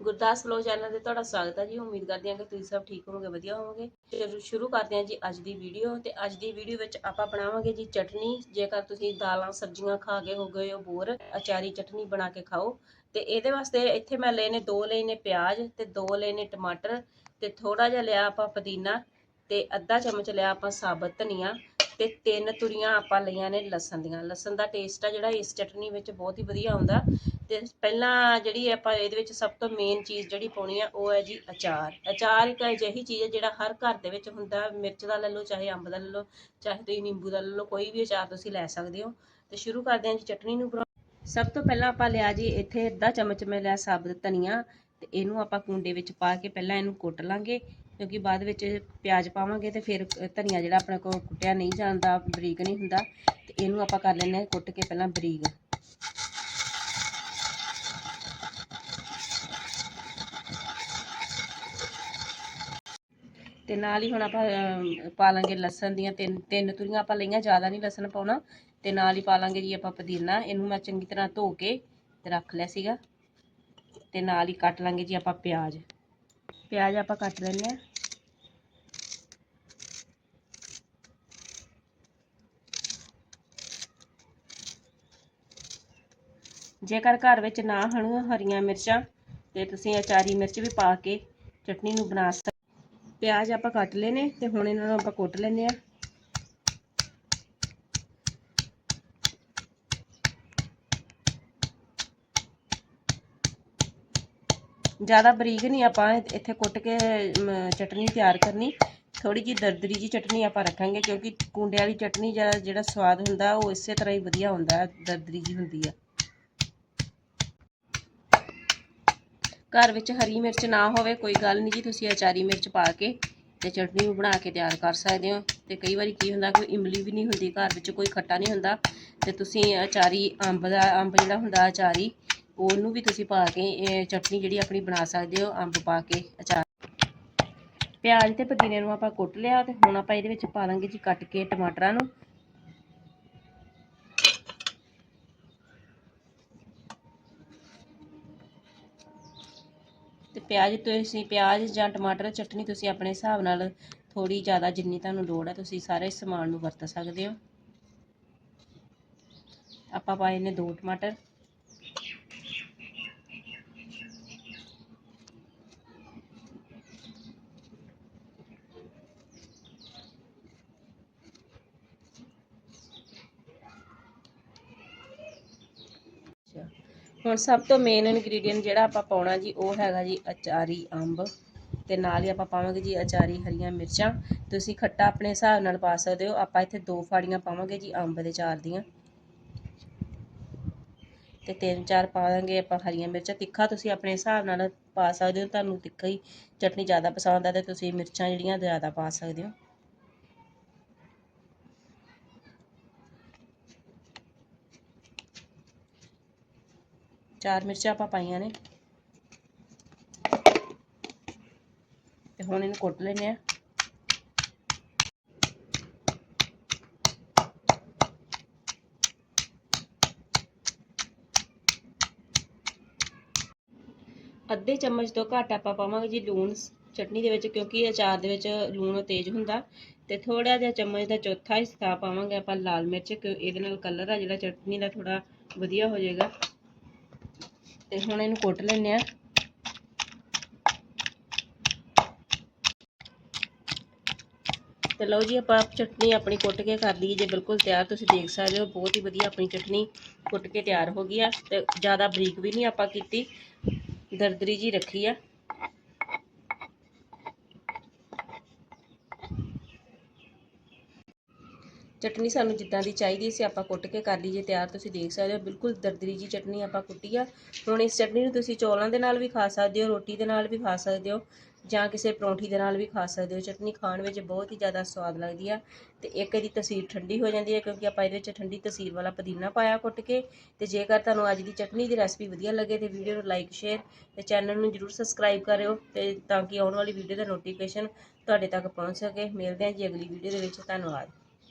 Gurdas flow channel ਤੇ ਤੁਹਾਡਾ ਸਵਾਗਤ ਹੈ ਜੀ। ਉਮੀਦ ਕਰਦੇ ਹਾਂ ਕਿ ਤੁਸੀਂ ਸਭ ਠੀਕ ਹੋਵੋਗੇ, ਵਧੀਆ ਹੋਵੋਗੇ। ਚਲੋ ਸ਼ੁਰੂ ਕਰਦੇ ਹਾਂ ਜੀ ਅੱਜ ਦੀ ਵੀਡੀਓ ਤੇ ਅੱਜ ਦੀ ਵੀਡੀਓ ਵਿੱਚ ਆਪਾਂ ਬਣਾਵਾਂਗੇ ਜੀ ਚਟਨੀ। ਜੇਕਰ ਤੁਸੀਂ ਦਾਲਾਂ, ਸਬਜ਼ੀਆਂ ਖਾ ਕੇ ਹੋ ਗਏ ਹੋ, ਬੋਰ, ਅਚਾਰੀ ਚਟਨੀ ਬਣਾ ਕੇ ਖਾਓ। ਤੇ ਇਹਦੇ ਵਾਸਤੇ ਇੱਥੇ ਮੈਂ ਲਏ ਨੇ ਦੋ, ਲਏ ਨੇ ਪਿਆਜ਼ ਤੇ ਦੋ ਲਏ ਨੇ ਟਮਾਟਰ। ਤੇ ਥੋੜਾ ਜਿਹਾ ਲਿਆ ਆਪਾਂ ਪੁਦੀਨਾ ਤੇ ਅੱਧਾ ਚਮਚ ਲਿਆ ਆਪਾਂ ਸਾਬਤ ਧਨੀਆ। ਤੇ ਤਿੰਨ ਤੁਰੀਆਂ ਆਪਾਂ ਲਈਆਂ ਨੇ ਲਸਣ ਦੀਆਂ। ਲਸਣ ਦਾ ਟੇਸਟ ਆ ਜਿਹੜਾ ਇਸ ਚਟਨੀ ਵਿੱਚ ਬਹੁਤ ਹੀ ਵਧੀਆ ਆਉਂਦਾ। ਤੇ ਪਹਿਲਾਂ ਜਿਹੜੀ ਆਪਾਂ ਇਹਦੇ ਵਿੱਚ ਸਭ ਤੋਂ ਮੇਨ ਚੀਜ਼ ਜਿਹੜੀ ਪਾਉਣੀ ਆ, ਉਹ ਹੈ ਜੀ ਅਚਾਰ। ਅਚਾਰ ਇੱਕ ਅਜਿਹੀ ਚੀਜ਼ ਹੈ ਜਿਹੜਾ ਹਰ ਘਰ ਦੇ ਵਿੱਚ ਹੁੰਦਾ। ਮਿਰਚ ਦਾ ਲੈ ਲਓ, ਚਾਹੇ ਅੰਬ ਦਾ ਲੈ ਲਓ, ਚਾਹੇ ਤੁਸੀਂ ਨਿੰਬੂ ਦਾ ਲੈ ਲਓ, ਕੋਈ ਵੀ ਅਚਾਰ ਤੁਸੀਂ ਲੈ ਸਕਦੇ ਹੋ। ਤੇ ਸ਼ੁਰੂ ਕਰਦੇ ਹਾਂ ਜੀ ਚਟਨੀ ਨੂੰ ਬਣਾਉਣਾ ਸਭ ਤੋਂ ਪਹਿਲਾਂ ਆਪਾਂ ਲਿਆ ਜੀ ਇੱਥੇ ਅੱਧਾ ਚਮਚ ਮੈਂ ਲਿਆ ਸਾਬਤ ਧਨੀਆ। ਤੇ ਇਹਨੂੰ ਆਪਾਂ ਕੁੰਡੇ ਵਿੱਚ ਪਾ ਕੇ ਪਹਿਲਾਂ ਇਹਨੂੰ ਕੁੱਟ ਲਾਂਗੇ। ਕਿਉਂਕਿ ਬਾਅਦ ਵਿੱਚ ਪਿਆਜ਼ ਪਾਵਾਂਗੇ ਤੇ ਫਿਰ ਧਨੀਆ ਜਿਹੜਾ ਆਪਣੇ ਕੋਲ ਕੁੱਟਿਆ ਨਹੀਂ ਜਾਂਦਾ, ਬਰੀਕ ਨਹੀਂ ਹੁੰਦਾ, ਤੇ ਇਹਨੂੰ ਆਪਾਂ ਕਰ ਲੈਂਦੇ ਹਾਂ ਕੁੱਟ ਕੇ ਪਹਿਲਾਂ ਬਰੀਕ। ਤੇ ਨਾਲ ਹੀ ਹੁਣ ਆਪਾਂ ਪਾ ਲਾਂਗੇ ਲਸਣ ਦੀਆਂ ਤਿੰਨ ਤਿੰਨ ਤੁਰੀਆਂ ਆਪਾਂ ਲਈਆਂ, ਜ਼ਿਆਦਾ ਨਹੀਂ ਲਸਣ ਪਾਉਣਾ। ਤੇ ਨਾਲ ਹੀ ਪਾ ਲਾਂਗੇ ਜੀ ਆਪਾਂ ਪੁਦੀਨਾ, ਇਹਨੂੰ ਮੈਂ ਚੰਗੀ ਤਰ੍ਹਾਂ ਧੋ ਕੇ ਤੇ ਰੱਖ ਲਿਆ ਸੀਗਾ। ਤੇ ਨਾਲ ਹੀ ਕੱਟ ਲਾਂਗੇ ਜੀ ਆਪਾਂ ਪਿਆਜ਼। ਪਿਆਜ਼ ਆਪਾਂ ਕੱਟ ਲੈਂਦੇ ਆ ਜੇਕਰ ਘਰ ਵਿੱਚ ਨਾ ਹਨ ਹਰੀਆਂ ਮਿਰਚਾਂ ਤੇ ਤੁਸੀਂ ਅਚਾਰੀ ਮਿਰਚ ਵੀ ਪਾ ਕੇ ਚਟਨੀ ਨੂੰ ਬਣਾ ਸਕਦੇ ਪਿਆਜ਼ ਆਪਾਂ ਕੱਟ ਲਏ ਨੇ ਤੇ ਹੁਣ ਇਹਨਾਂ ਨੂੰ ਆਪਾਂ ਕੁੱਟ ਲੈਂਦੇ ਆ। ਜ਼ਿਆਦਾ ਬਰੀਕ ਨਹੀਂ ਆਪਾਂ ਇੱਥੇ ਕੁੱਟ ਕੇ ਅਮ, ਚਟਨੀ ਤਿਆਰ ਕਰਨੀ। ਥੋੜੀ ਜੀ ਦਰਦਰੀ ਜੀ ਚਟਨੀ ਆਪਾਂ ਰੱਖਾਂਗੇ ਕਿਉਂਕਿ ਕੁੰਡੇ ਵਾਲੀ ਚਟਨੀ ਜਿਹੜਾ ਜਿਹੜਾ ਸਵਾਦ ਹੁੰਦਾ ਉਹ ਇਸੇ ਤਰ੍ਹਾਂ ਹੀ ਵਧੀਆ ਹੁੰਦਾ ਦਰਦਰੀ ਜੀ ਹੁੰਦੀ ਆ। ਘਰ ਵਿੱਚ ਹਰੀ ਮਿਰਚ ਨਾ ਹੋਵੇ, ਕੋਈ ਗੱਲ ਨਹੀਂ ਜੀ, ਤੁਸੀਂ ਅਚਾਰੀ ਮਿਰਚ ਪਾ ਕੇ ਤੇ ਚਟਨੀ ਨੂੰ ਬਣਾ ਕੇ ਤਿਆਰ ਕਰ ਸਕਦੇ ਹੋ। ਤੇ ਕਈ ਵਾਰੀ ਕੀ ਹੁੰਦਾ, ਕੋਈ ਇਮਲੀ ਵੀ ਨਹੀਂ ਹੁੰਦੀ, ਘਰ ਵਿੱਚ ਕੋਈ ਖੱਟਾ ਨਹੀਂ ਹੁੰਦਾ। ਤੇ ਤੁਸੀਂ ਅਚਾਰੀ ਅੰਬ ਦਾ, ਅੰਬ ਜਿਹੜਾ ਹੁੰਦਾ ਅਚਾਰੀ, ਉਹਨੂੰ ਵੀ ਤੁਸੀਂ ਪਾ ਕੇ ਚਟਨੀ ਜਿਹੜੀ ਆਪਣੀ ਬਣਾ ਸਕਦੇ ਹੋ, ਅੰਬ ਪਾ ਕੇ ਅਚਾਰ। ਪਿਆਜ਼ ਤੇ ਪੁਦੀਨੇ ਨੂੰ ਆਪਾਂ ਕੁੱਟ ਲਿਆ ਤੇ ਹੁਣ ਆਪਾਂ ਇਹਦੇ ਵਿੱਚ ਪਾ ਲਾਂਗੇ ਜੀ ਕੱਟ ਕੇ ਟਮਾਟਰਾਂ ਨੂੰ। ਤੇ ਪਿਆਜ਼ ਤੁਸੀਂ ਪਿਆਜ਼ ਜਾਂ ਟਮਾਟਰ ਚਟਨੀ ਤੁਸੀਂ ਆਪਣੇ ਹਿਸਾਬ ਨਾਲ ਥੋੜੀ ਜ਼ਿਆਦਾ ਜਿੰਨੀ ਤੁਹਾਨੂੰ ਲੋੜ ਹੈ, ਤੁਸੀਂ ਸਾਰੇ ਸਮਾਨ ਨੂੰ ਵਰਤ ਸਕਦੇ ਹੋ। ਆਪਾਂ ਪਾਏ ਨੇ ਦੋ ਟਮਾਟਰ। ਹੁਣ ਸਭ ਤੋਂ ਮੇਨ ਇਨਗਰੀਡੀਅੰਟ ਜਿਹੜਾ ਆਪਾਂ ਪਾਉਣਾ ਜੀ, ਉਹ ਹੈਗਾ ਜੀ ਅਚਾਰੀ ਅੰਬ। ਤੇ ਨਾਲ ਹੀ ਆਪਾਂ ਪਾਵਾਂਗੇ ਜੀ ਅਚਾਰੀ ਹਰੀਆਂ ਮਿਰਚਾਂ। ਤੁਸੀਂ ਖੱਟਾ ਆਪਣੇ ਹਿਸਾਬ ਨਾਲ ਪਾ ਸਕਦੇ ਹੋ। ਆਪਾਂ ਇੱਥੇ ਦੋ ਫਾੜੀਆਂ ਪਾਵਾਂਗੇ ਜੀ ਅੰਬ ਦੇ ਚਾਰ ਦੀਆਂ। ਤੇ ਤਿੰਨ ਚਾਰ ਪਾਵਾਂਗੇ ਆਪਾਂ ਹਰੀਆਂ ਮਿਰਚਾਂ। ਤਿੱਖਾ ਤੁਸੀਂ ਆਪਣੇ ਹਿਸਾਬ ਨਾਲ ਪਾ ਸਕਦੇ ਹੋ। ਤੁਹਾਨੂੰ ਤਿੱਖਾ ਹੀ ਚਟਨੀ ਜ਼ਿਆਦਾ ਪਸੰਦ ਆ ਤੇ ਤੁਸੀਂ ਮਿਰਚਾਂ ਜਿਹੜੀਆਂ ਜ਼ਿਆਦਾ ਪਾ ਸਕਦੇ ਹੋ। ਚਾਰ ਮਿਰਚਾਂ ਆਪਾਂ ਪਾਈਆਂ ਨੇ। ਤੇ ਹੁਣ ਇਹਨੂੰ ਕੁੱਟ ਲੈਨੇ ਆ ਅੱਧੇ ਚਮਚ ਤੋਂ ਘੱਟ ਆਪਾਂ ਪਾਵਾਂਗੇ ਜੀ ਲੂਣ ਚਟਨੀ ਦੇ ਵਿੱਚ, ਕਿਉਂਕਿ ਅਚਾਰ ਦੇ ਵਿੱਚ ਲੂਣ ਤੇਜ਼ ਹੁੰਦਾ। ਤੇ ਥੋੜਾ ਜਿਹਾ ਚਮਚ ਦਾ ਚੌਥਾ ਹਿੱਸਾ ਪਾਵਾਂਗੇ ਆਪਾਂ ਲਾਲ ਮਿਰਚ ਕਿ ਇਹਦੇ ਨਾਲ ਕਲਰ ਆ ਜਿਹੜਾ ਚਟਨੀ ਦਾ ਥੋੜਾ ਵਧੀਆ ਹੋ ਜਾਏਗਾ। ਤੇ ਹੁਣ ਇਹਨੂੰ ਕੁੱਟ ਲੈਨੇ ਆ ਤੇ ਲਓ ਜੀ, ਆਪਾਂ ਚਟਨੀ ਆਪਣੀ ਕੁੱਟ ਕੇ ਕਰ ਲਈ ਜੇ ਬਿਲਕੁਲ ਤਿਆਰ ਤੁਸੀਂ ਦੇਖ ਸਕਦੇ ਹੋ, ਬਹੁਤ ਹੀ ਵਧੀਆ ਆਪਣੀ ਚਟਨੀ ਕੁੱਟ ਕੇ ਤਿਆਰ ਹੋ ਗਈ ਆ। ਤੇ ਜ਼ਿਆਦਾ ਬਰੀਕ ਵੀ ਨਹੀਂ ਆਪਾਂ ਕੀਤੀ, ਦਰਦਰੀ ਜੀ ਰੱਖੀ ਆ। ਚਟਨੀ ਸਾਨੂੰ ਜਿੱਦਾਂ ਦੀ ਚਾਹੀਦੀ ਸੀ ਆਪਾਂ ਕੁੱਟ ਕੇ ਕਰ ਲਈ ਜੇ ਤਿਆਰ ਤੁਸੀਂ ਦੇਖ ਸਕਦੇ ਹੋ, ਬਿਲਕੁਲ ਦਰਦਰੀ ਜੀ ਚਟਨੀ ਆਪਾਂ ਕੁੱਟੀ ਆ। ਹੁਣ ਇਸ ਚਟਨੀ ਨੂੰ ਤੁਸੀਂ ਚੌਲਾਂ ਦੇ ਨਾਲ ਵੀ ਖਾ ਸਕਦੇ ਹੋ, ਰੋਟੀ ਦੇ ਨਾਲ ਵੀ ਖਾ ਸਕਦੇ ਹੋ, ਜਾਂ ਕਿਸੇ ਪਰੌਂਠੀ ਦੇ ਨਾਲ ਵੀ ਖਾ ਸਕਦੇ ਹੋ। ਚਟਨੀ ਖਾਣ ਵਿੱਚ ਬਹੁਤ ਹੀ ਜ਼ਿਆਦਾ ਸਵਾਦ ਲੱਗਦੀ ਆ ਤੇ ਇੱਕ ਇਹਦੀ ਤਸੀਰ ਠੰਡੀ ਹੋ ਜਾਂਦੀ ਹੈ, ਕਿਉਂਕਿ ਆਪਾਂ ਇਹਦੇ ਵਿੱਚ ਠੰਡੀ ਤਸੀਰ ਵਾਲਾ ਪੁਦੀਨਾ ਪਾਇਆ ਕੁੱਟ ਕੇ। ਤੇ ਜੇਕਰ ਤੁਹਾਨੂੰ ਅੱਜ ਦੀ ਚਟਨੀ ਦੀ ਰੈਸਪੀ ਵਧੀਆ ਲੱਗੇ ਤੇ ਵੀਡੀਓ ਨੂੰ ਲਾਈਕ, ਸ਼ੇਅਰ ਤੇ ਚੈਨਲ ਨੂੰ ਜਰੂਰ ਸਬਸਕ੍ਰਾਈਬ ਕਰਿਓ ਤੇ ਤਾਂ ਕਿ ਆਉਣ ਵਾਲੀ ਵੀਡੀਓ ਦਾ ਨੋਟੀਫਿਕੇਸ਼ਨ ਤੁਹਾਡੇ ਤੱਕ ਪਹੁੰਚ ਸਕੇ। ਮਿਲਦੇ ਹਾਂ ਜੀ ਅਗਲੀ ਵੀਡੀਓ ਦੇ ਵਿੱਚ। ਧੰਨਵਾਦ।